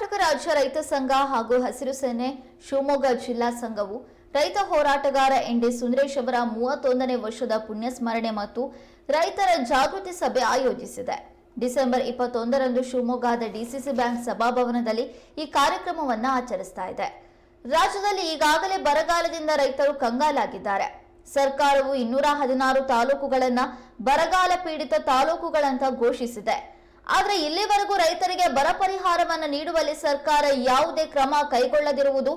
ಕರ್ನಾಟಕ ರಾಜ್ಯ ರೈತ ಸಂಘ ಹಾಗೂ ಹಸಿರು ಸೇನೆ ಶಿವಮೊಗ್ಗ ಜಿಲ್ಲಾ ಸಂಘವು ರೈತ ಹೋರಾಟಗಾರ ಎನ್ ಡಿ ಸುಂದರೇಶ್ ಅವರ ಮೂವತ್ತೊಂದನೇ ವರ್ಷದ ಪುಣ್ಯಸ್ಮರಣೆ ಮತ್ತು ರೈತರ ಜಾಗೃತಿ ಸಭೆ ಆಯೋಜಿಸಿದೆ. ಡಿಸೆಂಬರ್ ಇಪ್ಪತ್ತೊಂದರಂದು ಶಿವಮೊಗ್ಗದ ಡಿಸಿಸಿ ಬ್ಯಾಂಕ್ ಸಭಾಭವನದಲ್ಲಿ ಈ ಕಾರ್ಯಕ್ರಮವನ್ನು ಆಚರಿಸ್ತಾ ಇದೆ. ರಾಜ್ಯದಲ್ಲಿ ಈಗಾಗಲೇ ಬರಗಾಲದಿಂದ ರೈತರು ಕಂಗಾಲಾಗಿದ್ದಾರೆ. ಸರ್ಕಾರವು ಇನ್ನೂರ ಹದಿನಾರು ತಾಲೂಕುಗಳನ್ನ ಬರಗಾಲ ಪೀಡಿತ ತಾಲೂಕುಗಳಂತ ಘೋಷಿಸಿದೆ. ಆದರೆ ಇಲ್ಲಿವರೆಗೂ ರೈತರಿಗೆ ಬರ ಪರಿಹಾರವನ್ನು ನೀಡುವಲ್ಲಿ ಸರ್ಕಾರ ಯಾವುದೇ ಕ್ರಮ ಕೈಗೊಳ್ಳದಿರುವುದು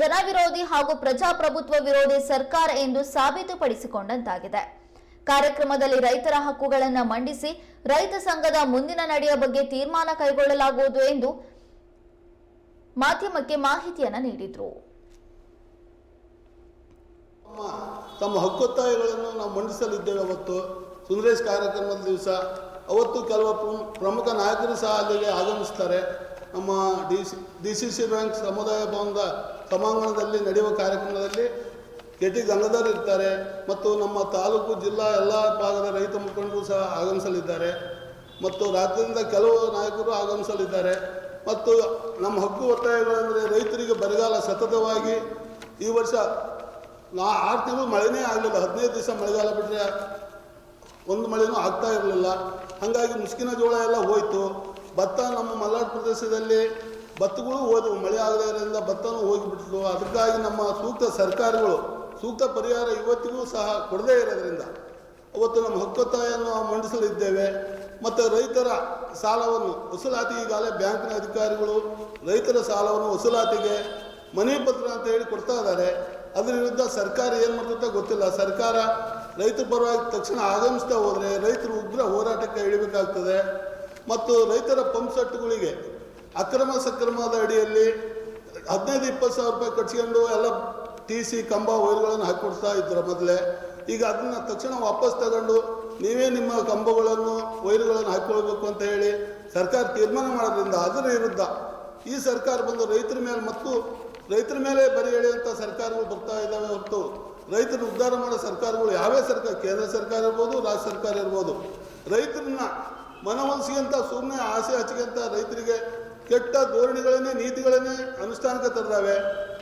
ಜನವಿರೋಧಿ ಹಾಗೂ ಪ್ರಜಾಪ್ರಭುತ್ವ ವಿರೋಧಿ ಸರ್ಕಾರ ಎಂದು ಸಾಬೀತುಪಡಿಸಿಕೊಂಡಂತಾಗಿದೆ. ಕಾರ್ಯಕ್ರಮದಲ್ಲಿ ರೈತರ ಹಕ್ಕುಗಳನ್ನು ಮಂಡಿಸಿ ರೈತ ಸಂಘದ ಮುಂದಿನ ನಡೆಯ ಬಗ್ಗೆ ತೀರ್ಮಾನ ಕೈಗೊಳ್ಳಲಾಗುವುದು ಎಂದು ಮಾಧ್ಯಮಕ್ಕೆ ಮಾಹಿತಿಯನ್ನು ನೀಡಿದರು. ತಮ್ಮ ಹಕ್ಕೊತ್ತಾಯಗಳನ್ನು ನಾವು ಮಂಡಿಸಲಿದ್ದೇವೆ ಅವತ್ತು. ಸುಂದರೇಶ್ ಕಾರ್ಯಕ್ರಮದ ದಿವಸ ಅವತ್ತು ಕೆಲವು ಪ್ರಮುಖ ನಾಯಕರು ಸಹ ಅಲ್ಲಿಗೆ ಆಗಮಿಸ್ತಾರೆ. ನಮ್ಮ D C D C C bank ಸಮುದಾಯ ಭವನದ ಸಮಾಂಗಣದಲ್ಲಿ ನಡೆಯುವ ಕಾರ್ಯಕ್ರಮದಲ್ಲಿ ಕೆ ಟಿ ಗಂಗಾಧರ್ ಇರ್ತಾರೆ ಮತ್ತು ನಮ್ಮ ತಾಲೂಕು ಜಿಲ್ಲಾ ಎಲ್ಲ ಭಾಗದ ರೈತ ಮುಖಂಡರು ಸಹ ಆಗಮಿಸಲಿದ್ದಾರೆ. ಮತ್ತು ರಾಜ್ಯದಿಂದ ಕೆಲವು ನಾಯಕರು ಆಗಮಿಸಲಿದ್ದಾರೆ. ಮತ್ತು ನಮ್ಮ ಹಕ್ಕು ಒತ್ತಾಯಗಳಂದರೆ ರೈತರಿಗೆ ಬರಗಾಲ ಸತತವಾಗಿ ಈ ವರ್ಷ ನಾ ಆರು ತಿಂಗಳು ಮಳೆನೇ ಆಗಲಿಲ್ಲ. ಹದಿನೈದು ದಿವಸ ಮಳೆಗಾಲ ಬಿಟ್ಟರೆ ಒಂದು ಮಳೆನೂ ಆಗ್ತಾ ಇರಲಿಲ್ಲ. ಹಾಗಾಗಿ ಮುಸ್ಕಿನ ಜೋಳ ಎಲ್ಲ ಹೋಯಿತು. ಭತ್ತ ನಮ್ಮ ಮಲೆನಾಡು ಪ್ರದೇಶದಲ್ಲಿ ಭತ್ತಗಳು ಹೋದವು. ಮಳೆ ಆಗದರಿಂದ ಭತ್ತನೂ ಹೋಗಿಬಿಡ್ತು ಅದಕ್ಕಾಗಿ ನಮ್ಮ ಸೂಕ್ತ ಸರ್ಕಾರಗಳು, ಸೂಕ್ತ ಪರಿಹಾರ ಇವತ್ತಿಗೂ ಸಹ ಕೊಡದೇ ಇರೋದ್ರಿಂದ ಅವತ್ತು ನಮ್ಮ ಹಕ್ಕೊತ್ತಾಯನ್ನು ಮಂಡಿಸಲಿದ್ದೇವೆ. ಮತ್ತು ರೈತರ ಸಾಲವನ್ನು, ವಸೂಲಾತಿ ಈಗಾಗಲೇ ಬ್ಯಾಂಕಿನ ಅಧಿಕಾರಿಗಳು ರೈತರ ಸಾಲವನ್ನು ವಸೂಲಾತಿಗೆ ಮನೆ ಪತ್ರ ಅಂತ ಹೇಳಿ ಕೊಡ್ತಾ ಇದ್ದಾರೆ. ಅದರ ವಿರುದ್ಧ ಸರ್ಕಾರ ಏನು ಮಾಡ್ತಂತ ಗೊತ್ತಿಲ್ಲ. ಸರ್ಕಾರ ರೈತರ ಪರವಾಗಿ ತಕ್ಷಣ ಆಗಮಿಸ್ತಾ ಹೋದರೆ ರೈತರು ಉಗ್ರ ಹೋರಾಟಕ್ಕೆ ಇಳಿಬೇಕಾಗ್ತದೆ. ಮತ್ತು ರೈತರ ಪಂಪ್ ಸೆಟ್ಗಳಿಗೆ ಅಕ್ರಮ ಸಕ್ರಮದ ಅಡಿಯಲ್ಲಿ ಹದಿನೈದು, ಇಪ್ಪತ್ತು ಸಾವಿರ ರೂಪಾಯಿ ಕಟ್ಸ್ಕೊಂಡು ಎಲ್ಲ ಟಿ ಸಿ, ಕಂಬ, ವೈರ್ಗಳನ್ನು ಹಾಕಿಕೊಡ್ತಾ ಇದ್ರು ಮೊದಲೇ. ಈಗ ಅದನ್ನು ತಕ್ಷಣ ವಾಪಸ್ ತಗೊಂಡು ನೀವೇ ನಿಮ್ಮ ಕಂಬಗಳನ್ನು, ವೈರ್ಗಳನ್ನು ಹಾಕಿಕೊಳ್ಬೇಕು ಅಂತ ಹೇಳಿ ಸರ್ಕಾರ ತೀರ್ಮಾನ ಮಾಡೋದ್ರಿಂದ ಅದರ ವಿರುದ್ಧ ಈ ಸರ್ಕಾರ ಬಂದು ರೈತರ ಮೇಲೆ ಮತ್ತು ರೈತರ ಮೇಲೆ ಬರಿ ಎಳೆಯುವಂಥ ಸರ್ಕಾರಗಳು ಬರ್ತಾ ಇದ್ದಾವೆ ಹೊರತು ರೈತರು ಉದ್ಧಾರ ಮಾಡೋ ಸರ್ಕಾರಗಳು ಯಾವೇ ಸರ್ಕಾರ? ಕೇಂದ್ರ ಸರ್ಕಾರ ಇರ್ಬೋದು, ರಾಜ್ಯ ಸರ್ಕಾರ ಇರ್ಬೋದು. ರೈತರನ್ನ ಮನವೊಲಿಸಿದಂಥ ಸುಮ್ಮನೆ ಆಸೆ ಹಚ್ಚಿಗಂತ ರೈತರಿಗೆ ಕೆಟ್ಟ ಧೋರಣೆಗಳನ್ನೇ, ನೀತಿಗಳನ್ನೇ ಅನುಷ್ಠಾನಕ್ಕೆ ತರದಾವೆ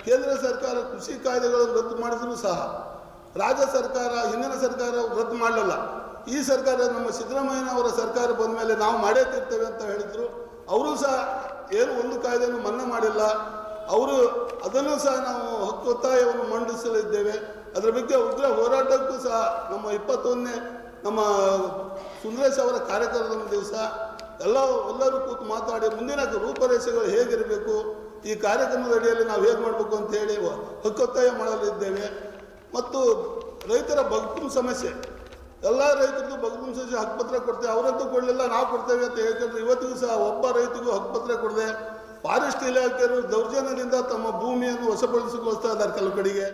ಕೇಂದ್ರ ಸರ್ಕಾರ ಕೃಷಿ ಕಾಯ್ದೆಗಳನ್ನು ರದ್ದು ಮಾಡಿದ್ರು ಸಹ ರಾಜ್ಯ ಸರ್ಕಾರ, ಹಿಂದಿನ ಸರ್ಕಾರ ರದ್ದು ಮಾಡಲಿಲ್ಲ. ಈ ಸರ್ಕಾರ ನಮ್ಮ ಸಿದ್ದರಾಮಯ್ಯನವರ ಸರ್ಕಾರ ಬಂದ ಮೇಲೆ ನಾವು ಮಾಡೇ ತೀರ್ತೇವೆ ಅಂತ ಹೇಳಿದರು. ಅವರು ಸಹ ಏನು ಒಂದು ಕಾಯ್ದೆಯನ್ನು ಮನ್ನಾ ಮಾಡಿಲ್ಲ. ಅವರು ಅದನ್ನು ಸಹ ನಾವು ಹಕ್ಕೊತ್ತಾಯವನ್ನು ಮಂಡಿಸಲಿದ್ದೇವೆ. ಅದರ ಬಗ್ಗೆ ಉಗ್ರ ಹೋರಾಟಕ್ಕೂ ಸಹ ನಮ್ಮ ಇಪ್ಪತ್ತೊಂದನೇ ನಮ್ಮ ಸುಂದರೇಶ್ ಅವರ ಕಾರ್ಯಕ್ರಮದ ದಿವಸ ಎಲ್ಲ, ಎಲ್ಲರೂ ಕೂತು ಮಾತಾಡಿ ಮುಂದಿನ ರೂಪರೇಷೆಗಳು ಹೇಗಿರಬೇಕು, ಈ ಕಾರ್ಯಕ್ರಮದ ಅಡಿಯಲ್ಲಿ ನಾವು ಹೇಗೆ ಮಾಡಬೇಕು ಅಂತ ಹೇಳಿ ಹಕ್ಕೊತ್ತಾಯ ಮಾಡಲಿದ್ದೇವೆ. ಮತ್ತು ರೈತರ ಬಗ್ಗುಂ ಸಮಸ್ಯೆ, ಎಲ್ಲ ರೈತರದ್ದು ಬಗ್ಗುಂ ಸಮಸ್ಯೆ ಹಕ್ಕುಪತ್ರ ಕೊಡ್ತೇವೆ ಅವರಂತೂ ಕೊಡಲಿಲ್ಲ, ನಾವು ಕೊಡ್ತೇವೆ ಅಂತ ಹೇಳ್ತಿದ್ರು ಇವತ್ತಿಗೂ ಸಹ ಒಬ್ಬ ರೈತರಿಗೂ ಹಕ್ಕುಪತ್ರ ಕೊಡದೆ ಫಾರೆಸ್ಟ್ ಇಲಾಖೆಯವರು ದೌರ್ಜನ್ಯದಿಂದ ತಮ್ಮ ಭೂಮಿಯನ್ನು ವಶಪಡಿಸಿಕೊಳ್ತಾ ಇದ್ದಾರೆ ಕೆಲವು ಕಡೆಗೆ.